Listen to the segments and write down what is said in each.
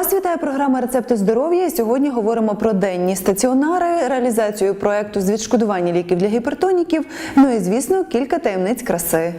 Вас вітає програма Рецепти здоров'я. Сьогодні говоримо про денні стаціонари, реалізацію проекту з відшкодування ліків для гіпертоніків. Ну і звісно, кілька таємниць краси.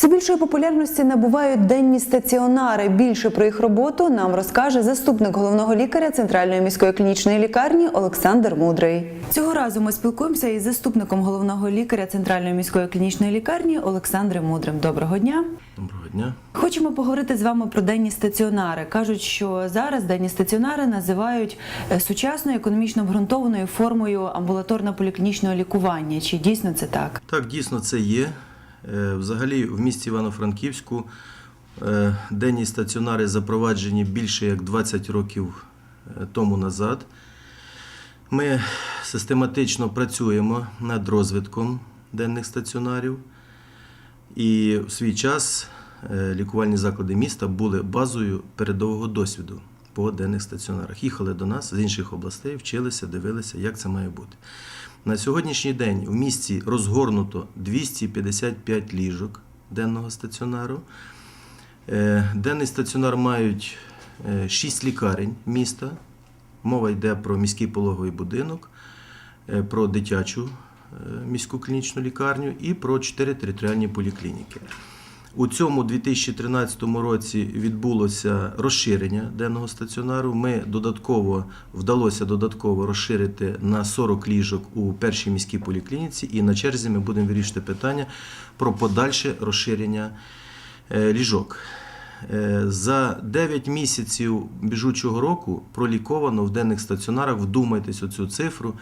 Все більшої популярності набувають денні стаціонари. Більше про їх роботу нам розкаже заступник головного лікаря Центральної міської клінічної лікарні Олександр Мудрий. Цього разу ми спілкуємося із заступником головного лікаря Центральної міської клінічної лікарні Олександром Мудрим. Доброго дня. Доброго дня. Хочемо поговорити з вами про денні стаціонари. Кажуть, що зараз денні стаціонари називають е, сучасною економічно обґрунтованою формою амбулаторно-поліклінічного лікування. Чи дійсно це так? Так, дійсно це є. Е, Взагалі в місті Івано-Франківську е, денні стаціонари запроваджені більше як 20 років е, тому назад. Ми систематично працюємо над розвитком денних стаціонарів. І в свій час лікувальні заклади міста були базою передового досвіду по денних стаціонарах. Їхали до нас з інших областей, вчилися, дивилися, як це має бути. На сьогоднішній день в місті розгорнуто 255 ліжок денного стаціонару. Е, Денний стаціонар мають 6 лікарень міста. Мова йде про міський пологовий будинок, е, про дитячу е, міську клінічну лікарню і про 4 територіальні поліклініки. У цьому 2013 році відбулося розширення денного стаціонару. Ми додатково вдалося додатково розширити на 40 ліжок у першій міській поліклініці, і на черзі ми будемо вирішити питання про подальше розширення е, ліжок. Е, За 9 місяців біжучого року проліковано в денних стаціонарах, вдумайтесь у цю цифру,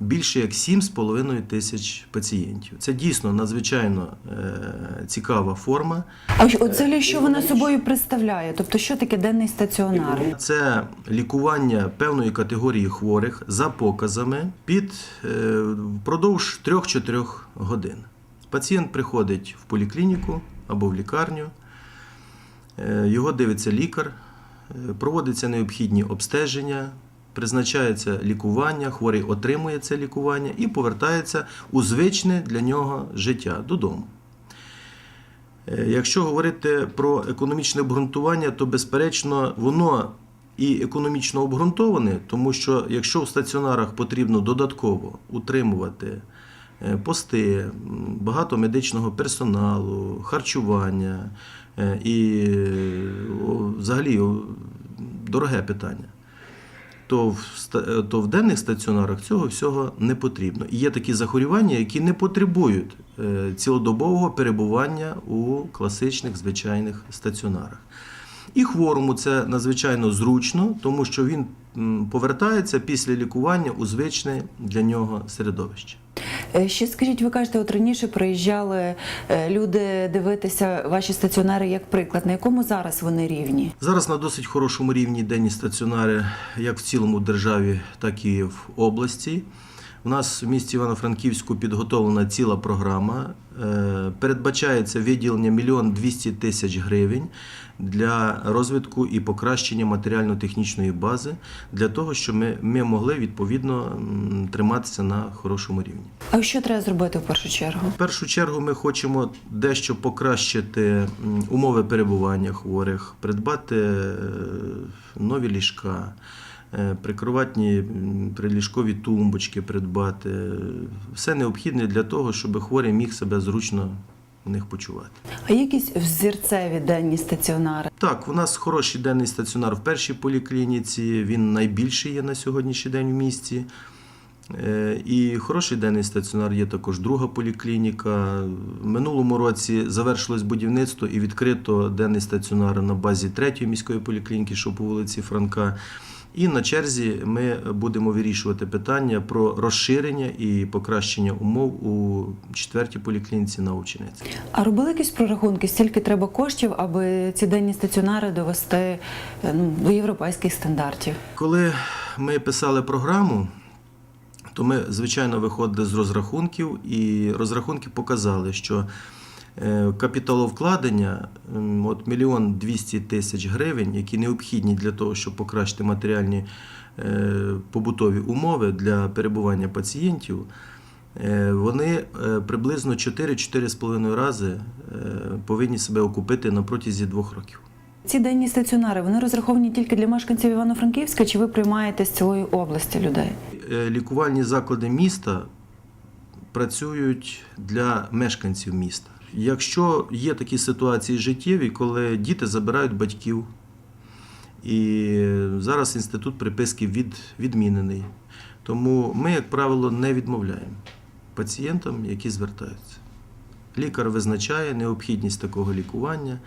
більше як 7,5 тисяч пацієнтів. Це дійсно надзвичайно е, цікава форма. А взагалі, що вона собою представляє? Тобто, що таке денний стаціонар? Це лікування певної категорії хворих за показами під е, впродовж 3-4 годин. Пацієнт приходить в поліклініку або в лікарню, е, його дивиться лікар, е, проводиться необхідні обстеження, призначається лікування, хворий отримує це лікування і повертається у звичне для нього життя додому. Е, Якщо говорити про економічне обґрунтування, то безперечно воно і економічно обґрунтоване, тому що якщо в стаціонарах потрібно додатково утримувати е, пости, багато медичного персоналу, харчування е, і взагалі дороге питання. То в, е, то в денних стаціонарах цього всього не потрібно. І є такі захворювання, які не потребують е, цілодобового перебування у класичних звичайних стаціонарах. І хворому це надзвичайно зручно, тому що він повертається після лікування у звичне для нього середовище. Е, Ще скажіть, ви кажете, от раніше приїжджали е, люди дивитися ваші стаціонари як приклад. На якому зараз вони рівні? Зараз на досить хорошому рівні денні стаціонари, як в цілому державі, так і в області. У нас в місті Івано-Франківську підготовлена ціла програма. Е, Передбачається виділення мільйон 200 тисяч гривень для розвитку і покращення матеріально-технічної бази, для того, щоб ми, ми могли відповідно триматися на хорошому рівні. А що треба зробити в першу чергу? В першу чергу ми хочемо дещо покращити умови перебування хворих, придбати е, нові ліжка, прикроватні приліжкові тумбочки придбати. Все необхідне для того, щоб хворий міг себе зручно в них почувати. А якісь взірцеві денні стаціонари? Так, у нас хороший денний стаціонар в першій поліклініці, він найбільший є на сьогоднішній день в місті. Е, І хороший денний стаціонар є також друга поліклініка. В минулому році завершилось будівництво і відкрито денний стаціонар на базі третьої міської поліклініки, що по вулиці Франка. І на черзі ми будемо вирішувати питання про розширення і покращення умов у четвертій поліклініці на Овчинець. А робили якісь прорахунки, стільки треба коштів, аби ці денні стаціонари довести е, ну, до європейських стандартів? Коли ми писали програму, то ми, звичайно, виходили з розрахунків, і розрахунки показали, що капіталовкладення ем, от мільйон двісті тисяч гривень, які необхідні для того, щоб покращити матеріальні е, побутові умови для перебування пацієнтів, е, вони е, приблизно 4-4,5 рази е, повинні себе окупити на протязі двох років. Ці денні стаціонари вони розраховані тільки для мешканців Івано-Франківська, чи ви приймаєте з цілої області людей? Е, Лікувальні заклади міста працюють для мешканців міста. Якщо є такі ситуації життєві, коли діти забирають батьків, і зараз інститут приписки від, відмінений. Тому ми, як правило, не відмовляємо пацієнтам, які звертаються. Лікар визначає необхідність такого лікування,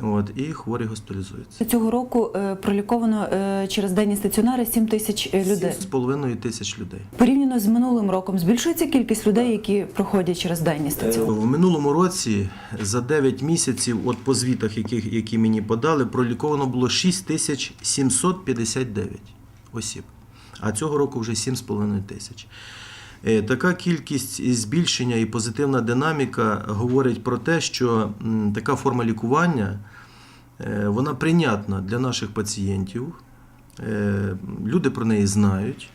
от, і хворі госпіталізуються. Цього року е, проліковано е, через денні стаціонари 7 тисяч е, людей. З половиною тисяч людей. Порівняно з минулим роком збільшується кількість людей, які проходять через денні стаціонари. В минулому році за 9 місяців, от по звітах, які, які мені подали, проліковано було 6759 осіб. А цього року вже 7,5 тисяч. Е, Така кількість збільшення і позитивна динаміка говорить про те, що така форма лікування е, вона прийнятна для наших пацієнтів. Е, Люди про неї знають.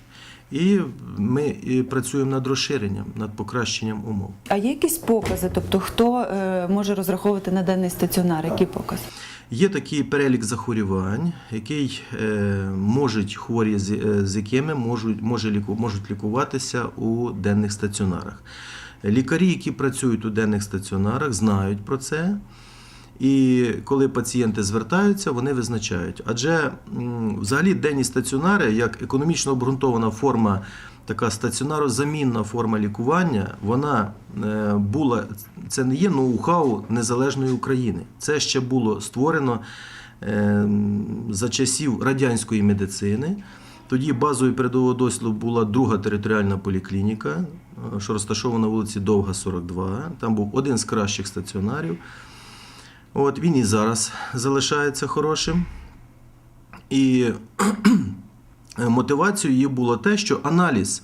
І ми працюємо над розширенням, над покращенням умов. А є якісь покази? Тобто, хто е, може розраховувати на денний стаціонар? Які покази? Є такий перелік захворювань, який е, можуть хворі, з, е, якими можуть, ліку, можуть лікуватися у денних стаціонарах. Лікарі, які працюють у денних стаціонарах, знають про це. І коли пацієнти звертаються, вони визначають. Адже взагалі денні стаціонари, як економічно обґрунтована форма, така стаціонарозамінна форма лікування, вона е, була, це не є ноу-хау незалежної України. Це ще було створено е, за часів радянської медицини. Тоді базою передового досліду була друга територіальна поліклініка, е, що розташована на вулиці Довга, 42. Там був один з кращих стаціонарів. От він і зараз залишається хорошим. І мотивацією її було те, що аналіз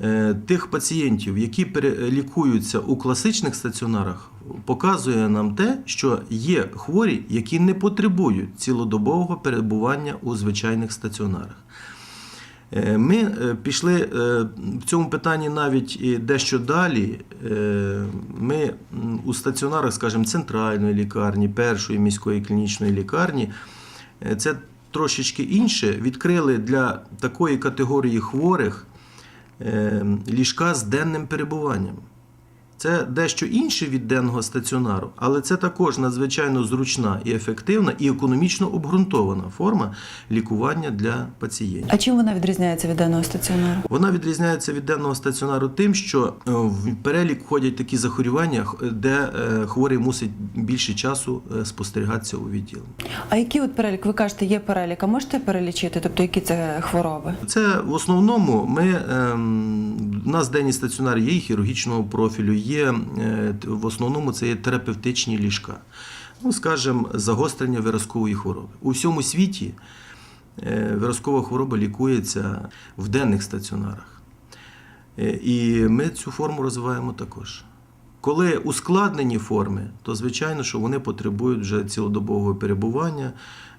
е, тих пацієнтів, які лікуються у класичних стаціонарах, показує нам те, що є хворі, які не потребують цілодобового перебування у звичайних стаціонарах. Е, Ми е, пішли е, в цьому питанні навіть і дещо далі. Ми у стаціонарах, скажімо, центральної лікарні, першої міської клінічної лікарні, це трошечки інше, відкрили для такої категорії хворих ліжка з денним перебуванням. Це дещо інше від денного стаціонару, але це також надзвичайно зручна і ефективна і економічно обґрунтована форма лікування для пацієнтів. А чим вона відрізняється від денного стаціонару? Вона відрізняється від денного стаціонару тим, що е, в перелік входять такі захворювання, де е, хворий мусить більше часу е, спостерігатися у відділенні. А який от перелік? Ви кажете, є перелік, а можете перелічити? Тобто, які це хвороби? Це в основному ми ем, у нас денні стаціонари є і хірургічного профілю, є е, в основному це є терапевтичні ліжка. Ну, скажімо, загострення виразкової хвороби. У всьому світі е, виразкова хвороба лікується в денних стаціонарах. Е, І ми цю форму розвиваємо також. Коли ускладнені форми, то звичайно, що вони потребують вже цілодобового перебування,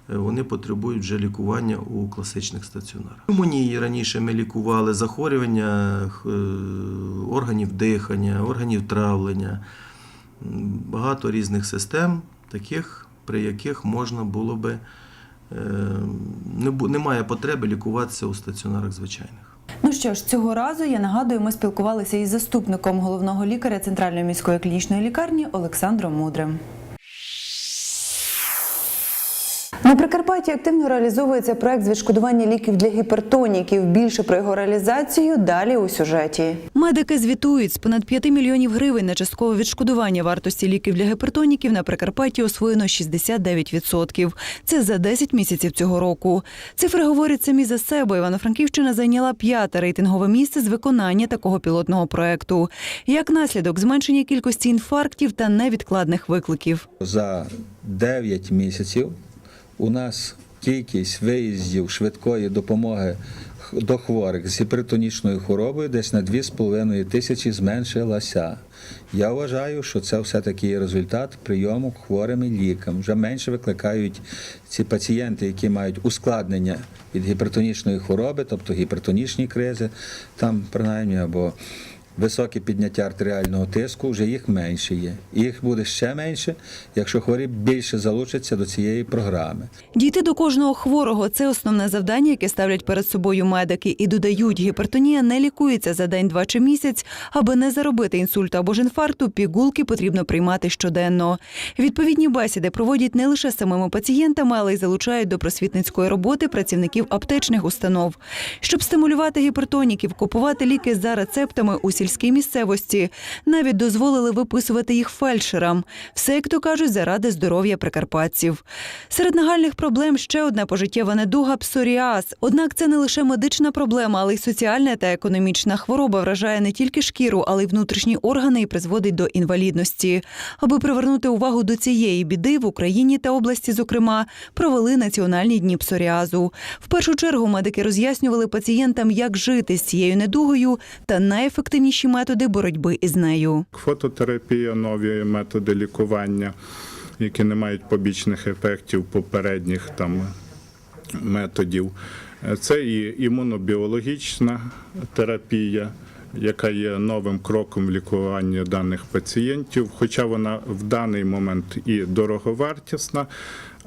вони потребують вже лікування у класичних стаціонарах. Пневмонії раніше ми лікували захворювання е, органів дихання, органів травлення, багато різних систем, таких, при яких можна було би е, немає потреби лікуватися у стаціонарах звичайних. Ну що ж, цього разу я нагадую, ми спілкувалися із заступником головного лікаря Центральної міської клінічної лікарні Олександром Мудрим. На Прикарпатті активно реалізовується проект з відшкодування ліків для гіпертоніків. Більше про його реалізацію далі у сюжеті. Медики звітують з понад 5 мільйонів гривень на часткове відшкодування вартості ліків для гіпертоніків на Прикарпатті освоєно 69%. Це за 10 місяців цього року. Цифри говорять самі за себе. Івано-Франківщина зайняла п'яте рейтингове місце з виконання такого пілотного проекту. Як наслідок зменшення кількості інфарктів та невідкладних викликів. За 9 місяців у нас кількість виїздів швидкої допомоги до хворих з гіпертонічною хворобою десь на 2,5 тисячі зменшилася. Я вважаю, що це все-таки є результат прийому хворими лікам. Вже менше викликають ці пацієнти, які мають ускладнення від гіпертонічної хвороби, тобто гіпертонічні кризи, там принаймні або високе підняття артеріального тиску, вже їх менше є. Їх буде ще менше, якщо хворі більше залучаться до цієї програми. Дійти до кожного хворого це основне завдання, яке ставлять перед собою медики, і додають, гіпертонія не лікується за день, два чи місяць. Аби не заробити інсульту або ж інфаркту, пігулки потрібно приймати щоденно. Відповідні бесіди проводять не лише самими пацієнтами, але й залучають до просвітницької роботи працівників аптечних установ. Щоб стимулювати гіпертоніків, купувати ліки за рецептами у сільській місцевості, навіть дозволили виписувати їх фельдшерам. Все, як то кажуть, заради здоров'я прикарпатців. Серед нагальних проблем ще одна пожиттєва недуга псоріаз. Однак це не лише медична проблема, але й соціальна та економічна хвороба вражає не тільки шкіру, але й внутрішні органи і призводить до інвалідності. Аби привернути увагу до цієї біди в Україні та області, зокрема, провели національні дні псоріазу. В першу чергу медики роз'яснювали пацієнтам, як жити з цією недугою та найефективніші методи боротьби із нею. Фототерапія, нові методи лікування, які не мають побічних ефектів попередніх там методів. Це і імунобіологічна терапія, яка є новим кроком в лікуванні даних пацієнтів, хоча вона в даний момент і дороговартісна.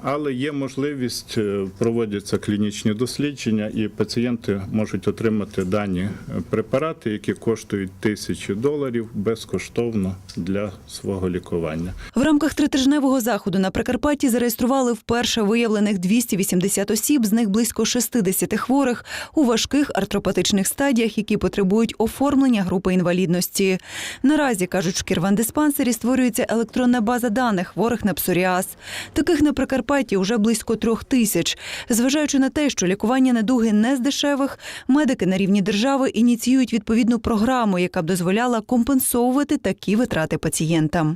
Але є можливість, е, проводяться клінічні дослідження, і пацієнти можуть отримати дані е, препарати, які коштують тисячі доларів безкоштовно для свого лікування. В рамках тритижневого заходу на Прикарпатті зареєстрували вперше виявлених 280 осіб, з них близько 60 хворих у важких артропатичних стадіях, які потребують оформлення групи інвалідності. Наразі кажуть, в Кірван-диспансері створюється електронна база даних хворих на псоріаз. Таких на Прикарпатті вже близько трьох тисяч. Зважаючи на те, що лікування недуги не з дешевих, медики на рівні держави ініціюють відповідну програму, яка б дозволяла компенсовувати такі витрати пацієнтам.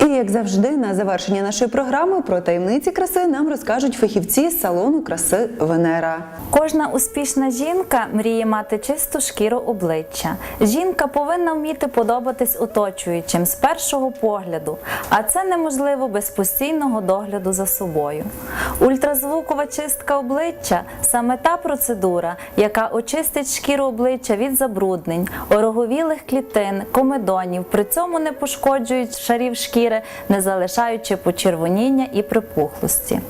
І як завжди, на завершення нашої програми про таємниці краси нам розкажуть фахівці з салону краси Венера. Кожна успішна жінка мріє мати чисту шкіру обличчя. Жінка повинна вміти подобатись оточуючим з першого погляду, а це неможливо без постійного догляду за собою. Ультразвукова чистка обличчя саме та процедура, яка очистить шкіру обличчя від забруднень, ороговілих клітин, комедонів, при цьому не пошкоджують шарів шкіри, не залишаючи почервоніння і припухлості.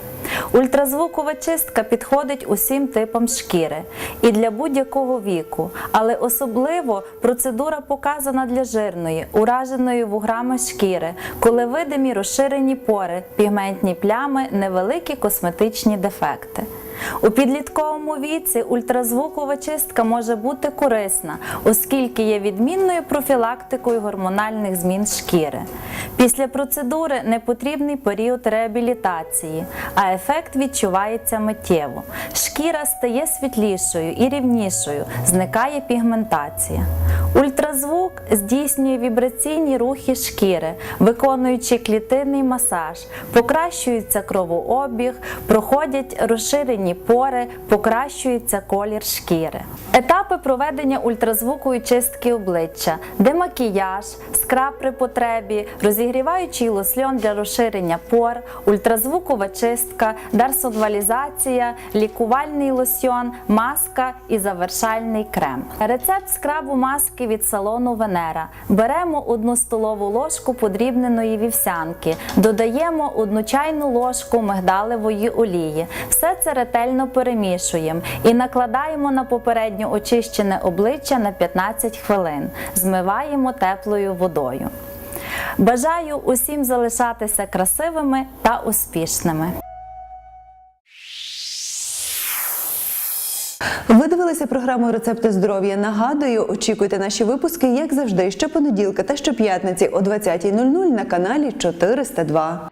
Ультразвукова чистка підходить усім типам шкіри і для будь-якого віку, але особливо процедура показана для жирної, ураженої вуграми шкіри, коли видимі розширені пори, пігментні плями, невеликі косметичні дефекти. У підлітковому віці ультразвукова чистка може бути корисна, оскільки є відмінною профілактикою гормональних змін шкіри. Після процедури не потрібний період реабілітації, а ефект відчувається миттєво. Шкіра стає світлішою і рівнішою, зникає пігментація. Ультразвук здійснює вібраційні рухи шкіри, виконуючи клітинний масаж, покращується кровообіг, проходять розширені пори, покращується колір шкіри. Етапи проведення ультразвукової чистки обличчя: демакіяж, скраб при потребі, розігріваючий лосльон для розширення пор, ультразвукова чистка, дарсонвалізація, лікувальний лосьон, маска і завершальний крем. Рецепт скрабу маски від салону Венера. Беремо одну столову ложку подрібненої вівсянки, додаємо одну чайну ложку мигдалевої олії. Все це ретельно перемішуємо і накладаємо на попередньо очищене обличчя на 15 хвилин. Змиваємо теплою водою. Бажаю усім залишатися красивими та успішними. Ви дивилися програму Рецепти здоров'я. Нагадую, очікуйте наші випуски, як завжди, щопонеділка та щоп'ятниці о 20.00 на каналі 402.